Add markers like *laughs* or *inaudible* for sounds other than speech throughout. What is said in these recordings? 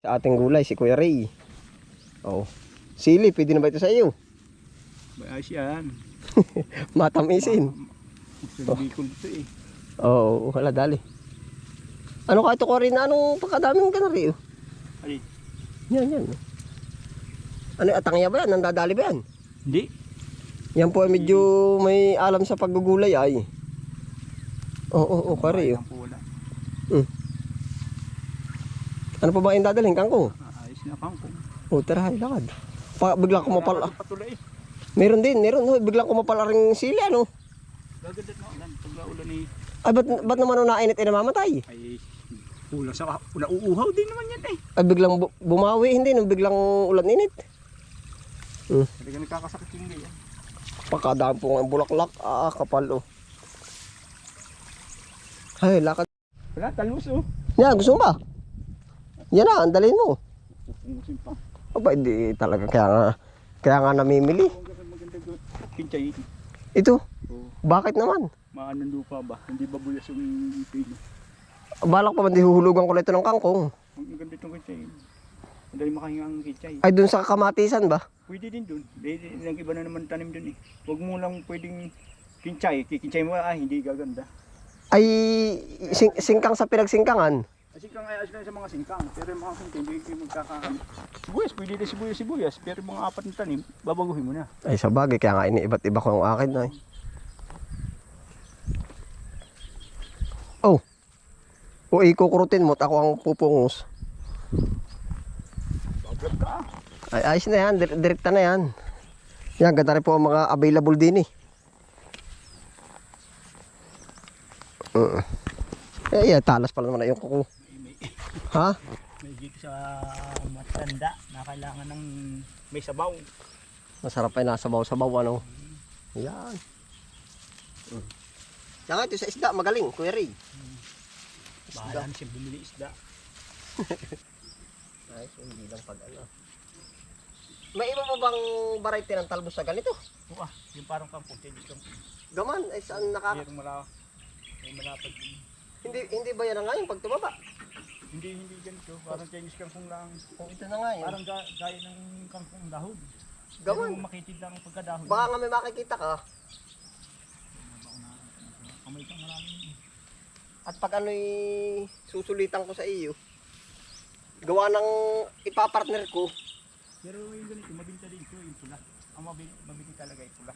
Sa ating gulay, si Kuya Ray. Oh. Sili, pwede na ba ito sa iyo? Ayos yan. *laughs* Matamisin. Sa Bicol ito eh. Oo, oh, wala dali. Ano ka ito ko rin? Anong pagkadaming kanari? Oh? Ay, Yan, yan. Ano, atangya ba yan? Nandadali ba yan? hindi. Yan po ay medyo may alam sa paggugulay ay. Oo, oo, oo, kari. Oh. Ang pula. Ano pa ba yung dadalhin? Kangkong? Ayos na kangkong. O, tara, hay, lakad. Pa, biglang kumapal. Ah. Patula eh. Meron din, meron. Oh, biglang kumapal ring sili, ano? Gaganda na ulan. Pag ulan eh. Ay, ba't, ba't naman unainit ay namamatay? Ay, ulan sa nauuhaw din naman yan eh. Ay, biglang bu- bumawi, hindi, nung biglang ulan init. Talaga nagkakasakit yung ganyan. Pagkadaan po ang bulaklak, ah, kapal, oh. Ay, lakad. Wala, talus oh. Yan, gusto mo ba? Yan na, andalin mo. Aba, hindi talaga, kaya nga, kaya nga namimili. Kinchay. Ito, bakit naman? maanong lupa ba? Hindi ba buyas yung pino? Balak pa ba di huhulugan ko na ito ng kangkong? Ang ganda itong kinchay. Madali makahinga ang kinchay. Ay, dun sa kamatisan ba? Pwede din doon. Nang iba na naman tanim doon eh. Huwag mo lang pwedeng kinchay. Kikinchay mo ah, hindi gaganda. Ay, sing singkang sa pinagsingkangan. Kasi kang ayos lang sa mga singkang. Pero yung mga singkang, hindi kayo magkakaano. Sibuyas, pwede din sibuyas, sibuyas. Pero yung mga apat na tanim, babaguhin mo na. Ay, sa bagay, kaya nga iniiba't iba ko ang akin ay. Oh. O ikukurutin mo, ako ang pupungos. Bablog ka. Ay, ayos na yan, dir- direkta na yan. Yan, ganda rin po ang mga available din eh. Uh. Eh, yeah, talas pala naman na yung kuko. Ha? may gig sa matanda na kailangan ng may sabaw. Masarap ay nasa sabaw ano. Yan. Mm. Saka ito sa isda, magaling, Kuya Ray. Bahala na siya bumili isda. *laughs* Ay, hindi lang pag ano. May iba pa bang variety ng talbos sa ganito? Oo ah, yung parang hindi kampong. Gaman, ay saan nakaka... Merong mala, may malapad din. Hindi, hindi ba yan na ngayon pag tumaba? Ganito. Parang Chinese kangkong lang. Kung ito na ngayon. Parang ga, gaya ng kangkong dahon. Gaman. Pero makitid lang ang pagkadahon. Baka nga may makikita ka. Kamay kang maraming. At pag ano'y susulitan ko sa iyo, gawa ng ipapartner ko, Pero yung ganito, mabinta din ito, yung pula. Ang mabili talaga yung pula.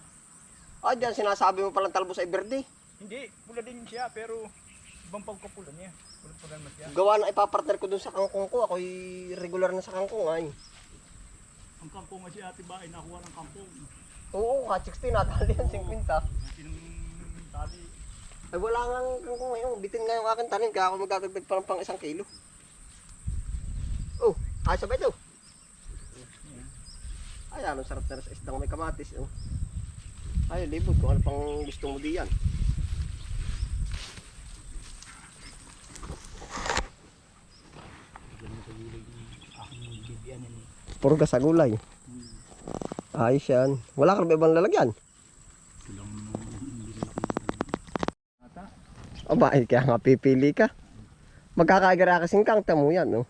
ah, dyan sinasabi mo palang talbos ay verde. Hindi, pula din siya, pero ibang pagkapula niya. Gawa ng ipapartner ko dun sa kangkong ko, ako'y regular na sa kangkong ay. Ang kangkong nga si ate ba ay nakuha ng kangkong. Oo, ka 16 natali yan, 50. Sinong tali. Ay wala nga kangkong ngayon, bitin nga yung aking tanim, kaya ako magdadagdag parang pang isang kilo. Oh, ay sabay ito. Ay, anong sarap na sa isdang may kamatis. Oh. Ay, libod kung ano pang gusto mo diyan. Ganun sa gulay ni aking bibian. Puro ka sa gulay. Ayos yan. Wala ka na ba ibang lalagyan? Silang Ata, Aba, ay kaya nga pipili ka. Magkakagara kasing kang tamo yan, no?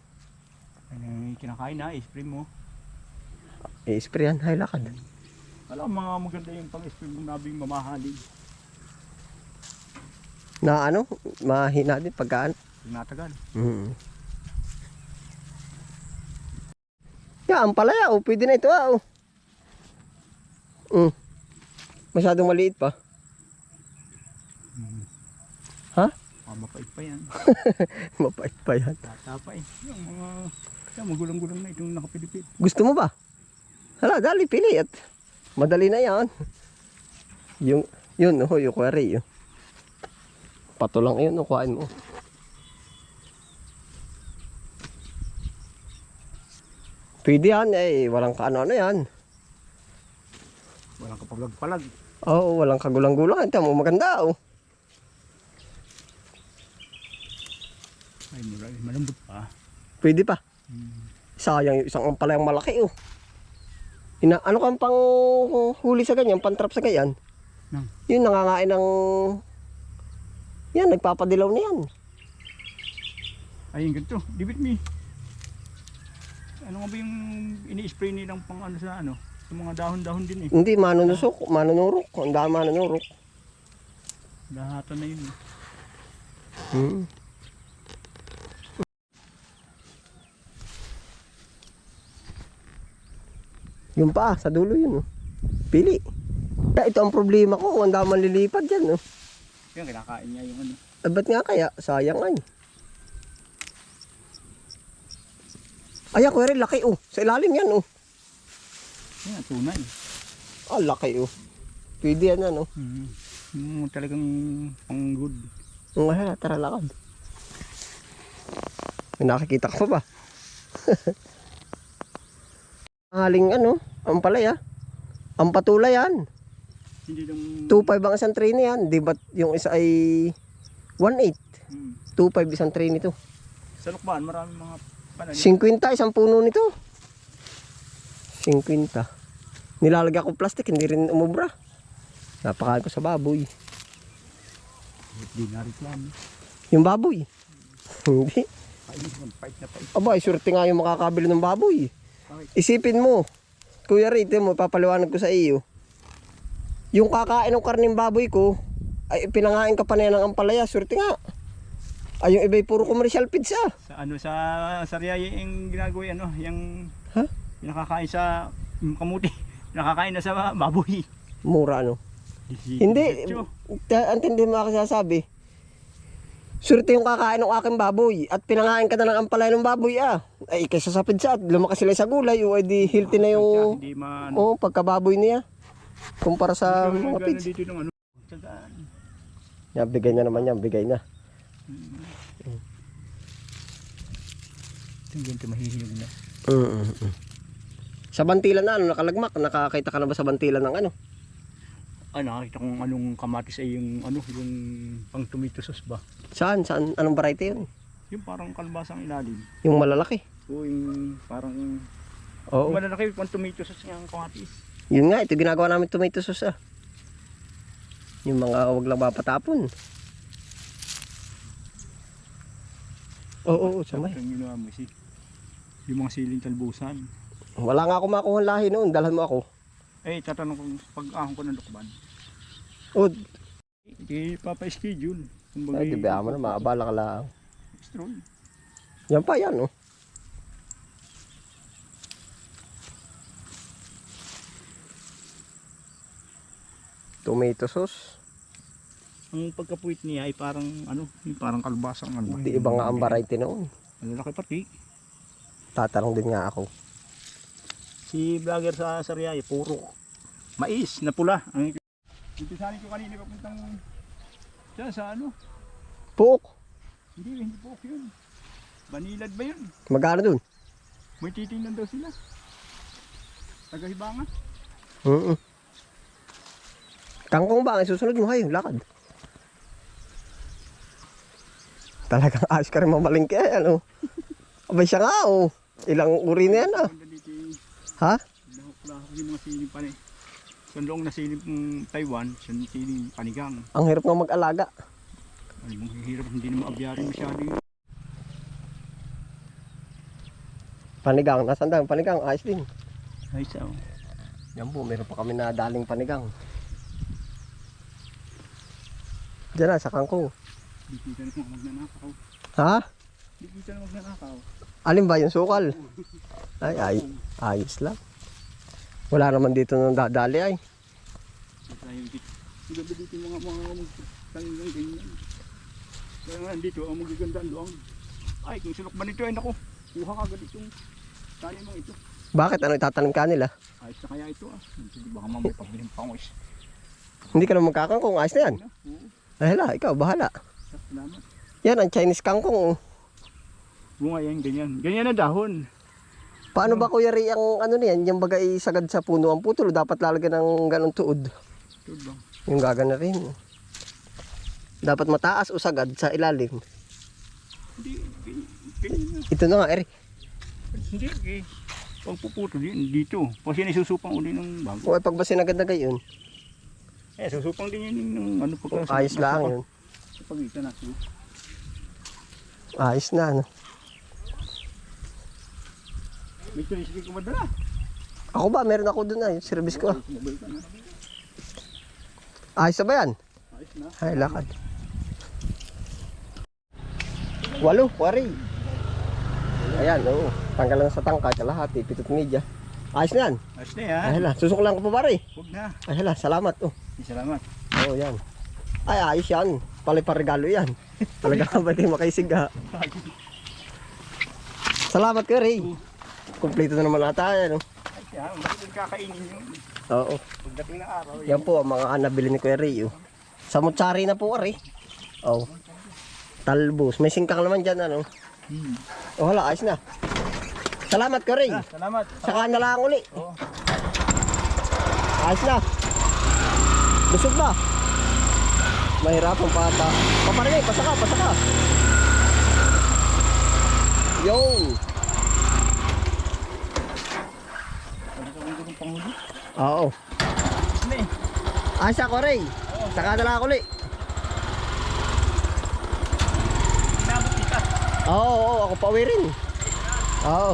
ano kinakain na, spray mo. I-sprayan, hay lakad. Alam mga maganda yung pang-spray mo nabing mamahalin. Na ano, mahina din pagkaan. Natagal. Mm. Yan, ang palaya, oh, pwede na ito, ah, oh. Mm. Masyadong maliit pa. Ha? Ah, mapait pa yan. *laughs* Mapait pa yan. Bata pa eh. Yung mga, yung magulang-gulang na itong nakapilipit. Gusto mo ba? Hala, dali, pili at madali na yan. Yung, yun, oh, yung quarry, oh. Pato lang yun, oh, kuhain mo. Pwede yan, eh, walang kaano-ano yan. Walang kapaglag-palag. Oo, walang kagulang-gulang. Ito mo, maganda, oh. Ay, mura, malambot pa. Pwede pa. Hmm. Sayang yung isang ampalayang malaki, oh. Ina, ano kang pang huli sa ganyan, pantrap sa ganyan? Nang? Yun, nangangain ng... Yan, nagpapadilaw na yan. Ay, yung ganito. Dibit me. Ano nga ba yung ini-spray nilang pang ano sa ano? Sa mga dahon-dahon din eh. Hindi, manunusok, manunurok. Ang dami manunurok. Lahatan na yun eh. Hmm. Yung pa, sa dulo yun. oh. Pili. Ito ang problema ko, ang dami manlilipad dyan. Oh. Yan, kinakain niya yung ano. Eh, ba't nga kaya? Sayang ay. Ay, ako rin, laki oh. Sa ilalim yan oh. Yan, tunay. Ah, laki oh. Pwede yan ano. Mm. Yung talagang pang good. Ang wala, tara lakad. May nakikita ka pa ba? *laughs* Haling ano, ang palaya. Ang patulay yan. Hindi lang... 2.5 ang isang tray na yan. Di ba yung isa ay 1.8? Mm. 2.5 isang tray nito. Sa lukban, maraming mga. 50 isang puno nito. 50. Nilalagyan ko plastic, hindi rin umubra. Napakain ko sa baboy. Hindi na reklamo. Yung baboy. hindi. Na pait. Aba, surte nga yung makakabili ng baboy. Isipin mo, Kuya Rito mo, papaliwanag ko sa iyo. Yung kakain ng karning baboy ko, ay pinangain ka pa na yan ng ampalaya, surte nga. Ay, yung iba'y puro commercial feeds ah. Sa ano, sa Sariaya yung ginagawa ano, yung... Ha? Yung nakakain sa yung kamuti. Nakakain na sa baboy. Mura ano. Hindi, antindi mo ako sasabi. Surte yung kakain ng aking baboy at pinangain ka na ng ampalaya ng baboy ah. Ay, kaysa sa pizza at lumakas sila sa gulay o ay di healthy na yung. Ano, oh, pagkababoy niya. Kumpara sa mga ano. Tsagaan. Yan, bigay na naman yan, bigay na. Ito yung ganito mahihinog na. mm Sa bantilan na, ano, nakalagmak, nakakita ka na ba sa bantilan ng ano? Ah, nakakita kong anong kamatis ay yung ano, yung pang tomato sauce ba? Saan? Saan? Anong variety yun? Yung parang kalbasang ilalim. Yung malalaki. O yung parang Oo. malalaki pang tomato sauce ng kamatis. Yun nga, ito ginagawa namin tomato sauce ah. Yung mga wag lang mapatapon. Oo, oo, samay. Ito yung ginawa mo si yung mga siling talbusan. Wala nga ako makuha lahi noon, dalhan mo ako. Eh, tatanong ko pag ahon ko ng lukban. Oh, Hindi papa-schedule. Kumbaga, ay, di ba mo na, maabala ka lang. Stroll. Yan pa, yan oh. Tomato sauce. Ang pagkapuwit niya ay parang ano, yung parang kalbasang ano. Hindi iba nga ang variety noon. Malalaki pati. Tatanong din nga ako. Si vlogger sa Sariaya, puro mais na pula. Ang Impisanin ko kanina papuntang dyan sa ano. Puok. Hindi, hindi po yun. Banilad ba yun? Magkano dun? May titingnan daw sila. Tagahibangan. Mm Kangkong ba ang susunod mo? Hayo, lakad. Talagang rin mamalingke, ano? Abay siya nga, oh. Ilang uri na yan, ah. Ha? lahok-lahok yung mga siling pani. Sa loong na siling Taiwan, siling panigang. Ang hirap nga mag-alaga. Ay, mong hirap, hindi naman abyari masyado yun. Panigang, nasan daw? Panigang, ayos din. Ay, sa oh. Yan po, meron pa kami na daling panigang. Diyan na, sa kangkong. Di kita naman magnanakaw. Ha? Di kita naman magnanakaw. Alin ba yung sukal? Ay, ay, ayos lang. Wala naman dito nang dadali ay. Tayo dito. Mga mga tanggang ganyan. Kaya nga dito, ang magagandaan doon. Ay, kung sulok ba nito ay naku. Kuha ka agad itong tayo mga ito. Bakit? Ano itatanim ka nila? Ayos na kaya ito ah. Hindi baka mamay pabiling pangos. Hindi ka naman magkakangkong, ayos na yan. Ay, hala, ikaw, bahala. salamat. Yan, ang Chinese kangkong. oh. Bunga yan, ganyan. Ganyan na dahon. Paano ba kuya Ri ang ano niyan, yung bagay sagad sa puno ang putol, dapat lalagyan ng ganong tuod. Ito ba? Yung gagana rin. Dapat mataas o sagad sa ilalim. Hindi, ganyan, na. Ito na nga, Eri. Hindi, okay. Pag puputo din, dito. Kasi nasusupang uli ng bago. O pag ba sinagad na gayon, Eh, susupang din yun ng ano pagka ayos lang yun. Sa pagitan natin. Ayos na, ano. May tricycle ka ba dala? Ako ba? Meron ako dun ay. Service ko. ka na. Ayos na ba yan? Ayos na. Ay, lakad. Walo, kwari. Ayan, oo. Tanggal lang sa tangka, kalahati, pitot media. Ayos na yan. Ayos na yan. Ay, hala. Susuklan ko pa pare. Huwag na. Ay, hala. Salamat. Oh. Salamat. Oo, yan. Ay, ayos yan. Paliparigalo yan. Talaga ba kayo makaisig ha? *laughs* Salamat ka, Ray. Kompleto na naman ata yan. oh. Ay, kaya, bakit kakainin yun? Oo. Pagdating ng araw, Yan po ang mga nabili ni Kuya Ray. Oh. Sa Mutsari na po, Ray. Oh. Talbos. May singkang naman dyan, ano. Hmm. Oh, hala. Ayos na. Salamat ka, Ray. Ah, salamat. Saka na lang uli. Oo. Ayos na. Busog ba? Mahirapan pa ata. Paparingay, pasaka, pasaka. Yo! Ano sa mundo ng panghuli? Oo. Na eh. Ayos ako, Ray. Saka na lang uli. Inabot kita. Oo, oo, ako pa uwi rin. Oo.